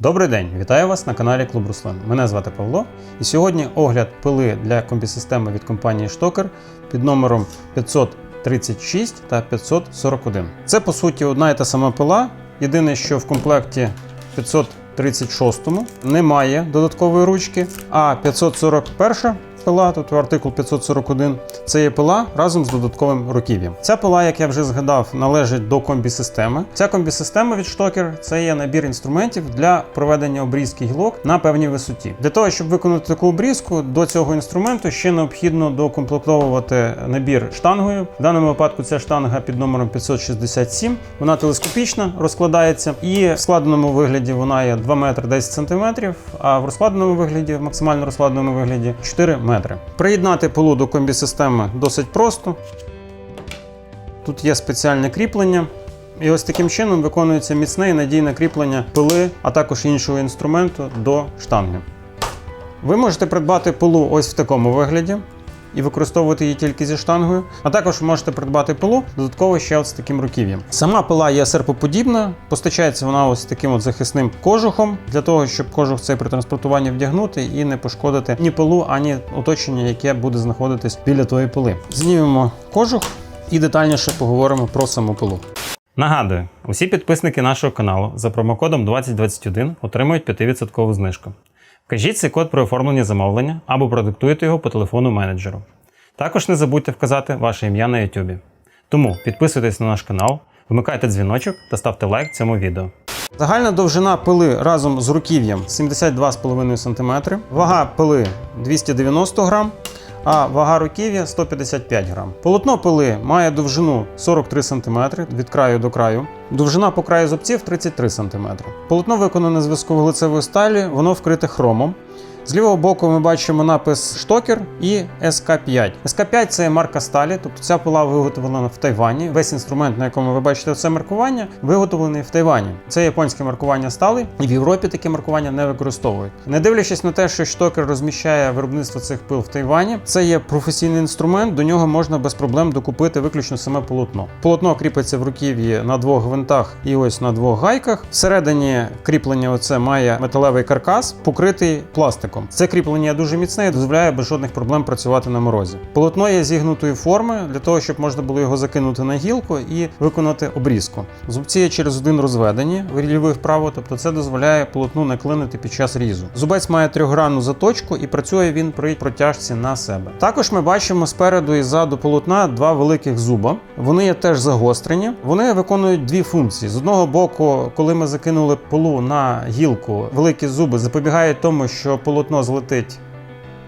Добрий день, вітаю вас на каналі Клуб Руслан. Мене звати Павло, і сьогодні огляд пили для комбі-системи від компанії Штокер під номером 536 та 541. Це по суті одна і та сама пила. Єдине, що в комплекті 536 немає додаткової ручки, а 541 пила, тобто артикул 541, це є пила разом з додатковим руків'ям. Ця пила, як я вже згадав, належить до комбі-системи. Ця комбі-система від Штокер це є набір інструментів для проведення обрізки гілок на певній висоті. Для того, щоб виконати таку обрізку, до цього інструменту ще необхідно докомплектовувати набір штангою. В даному випадку ця штанга під номером 567. Вона телескопічна, розкладається, і в складеному вигляді вона є 2 метри 10 сантиметрів, а в розкладеному вигляді, в максимально розкладеному вигляді 4 метри. Приєднати пилу до комбі-системи досить просто. Тут є спеціальне кріплення. І ось таким чином виконується міцне і надійне кріплення пили, а також іншого інструменту до штанги. Ви можете придбати пилу ось в такому вигляді і використовувати її тільки зі штангою. А також можете придбати пилу додатково ще от з таким руків'ям. Сама пила є серпоподібна, постачається вона ось таким от захисним кожухом для того, щоб кожух цей при транспортуванні вдягнути і не пошкодити ні пилу, ані оточення, яке буде знаходитись біля тої пили. Знімемо кожух і детальніше поговоримо про саму пилу. Нагадую, усі підписники нашого каналу за промокодом 2021 отримують 5% знижку. Вкажіть цей код при оформленні замовлення або продиктуйте його по телефону менеджеру. Також не забудьте вказати ваше ім'я на YouTube. Тому підписуйтесь на наш канал, вмикайте дзвіночок та ставте лайк цьому відео. Загальна довжина пили разом з руків'ям 72,5 см, вага пили 290 грам, а вага руків'я 155 грам. Полотно пили має довжину 43 см від краю до краю. Довжина по краю зубців 33 см. Полотно виконане з висково-глицевої сталі, воно вкрите хромом. З лівого боку ми бачимо напис Штокер і СК5. СК5 це марка сталі, тобто ця пила виготовлена в Тайвані. Весь інструмент, на якому ви бачите це маркування, виготовлений в Тайвані. Це японське маркування стали, і в Європі таке маркування не використовують. Не дивлячись на те, що Штокер розміщає виробництво цих пил в Тайвані, це є професійний інструмент, до нього можна без проблем докупити виключно саме полотно. Полотно кріпиться в руків'ї на двох гвинтах і ось на двох гайках. Всередині кріплення оце має металевий каркас, покритий пластиком. Це кріплення дуже міцне і дозволяє без жодних проблем працювати на морозі. Полотно є зігнутої форми для того, щоб можна було його закинути на гілку і виконати обрізку. Зубці є через один розведені і вправо, тобто це дозволяє полотну не клинити під час різу. Зубець має трьохгранну заточку і працює він при протяжці на себе. Також ми бачимо спереду і ззаду полотна два великих зуба. Вони є теж загострені. Вони виконують дві функції. З одного боку, коли ми закинули полу на гілку, великі зуби запобігають тому, що полотно злетить.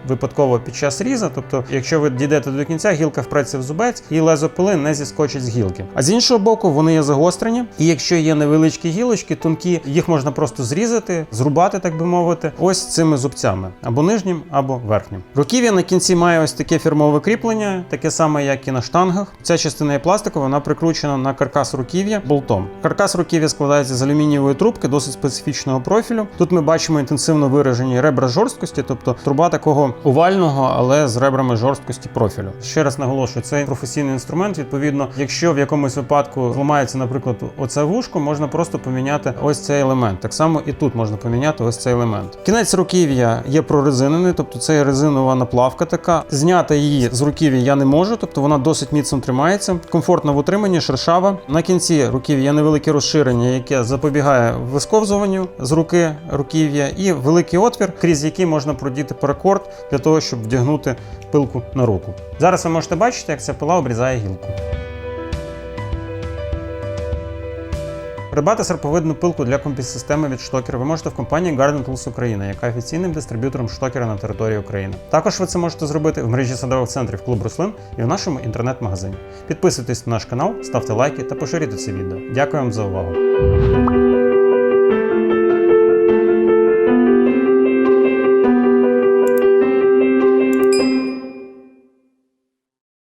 Випадково під час різа, тобто, якщо ви дійдете до кінця, гілка впреться в зубець і лезо пили не зіскочить з гілки. А з іншого боку, вони є загострені, і якщо є невеличкі гілочки, тонкі, їх можна просто зрізати, зрубати, так би мовити, ось цими зубцями або нижнім, або верхнім. Руків'я на кінці має ось таке фірмове кріплення, таке саме, як і на штангах. Ця частина є пластикова, вона прикручена на каркас руків'я болтом. Каркас руків'я складається з алюмінієвої трубки, досить специфічного профілю. Тут ми бачимо інтенсивно виражені ребра жорсткості, тобто труба такого овального, але з ребрами жорсткості профілю. Ще раз наголошую, це професійний інструмент. Відповідно, якщо в якомусь випадку зламається, наприклад, оце вушко, можна просто поміняти ось цей елемент. Так само і тут можна поміняти ось цей елемент. Кінець руків'я є прорезинений, тобто це резинова наплавка така. Зняти її з руків'я я не можу, тобто вона досить міцно тримається. Комфортно в утриманні, шершава. На кінці руків'я є невелике розширення, яке запобігає висковзуванню з руки руків'я, і великий отвір, крізь який можна продіти паракорд для того, щоб вдягнути пилку на руку. Зараз ви можете бачити, як ця пила обрізає гілку. Придбати серповидну пилку для компіс-системи від Штокер ви можете в компанії Garden Tools Україна, яка офіційним дистриб'ютором Штокера на території України. Також ви це можете зробити в мережі садових центрів Клуб Руслин і в нашому інтернет-магазині. Підписуйтесь на наш канал, ставте лайки та поширюйте це відео. Дякую вам за увагу.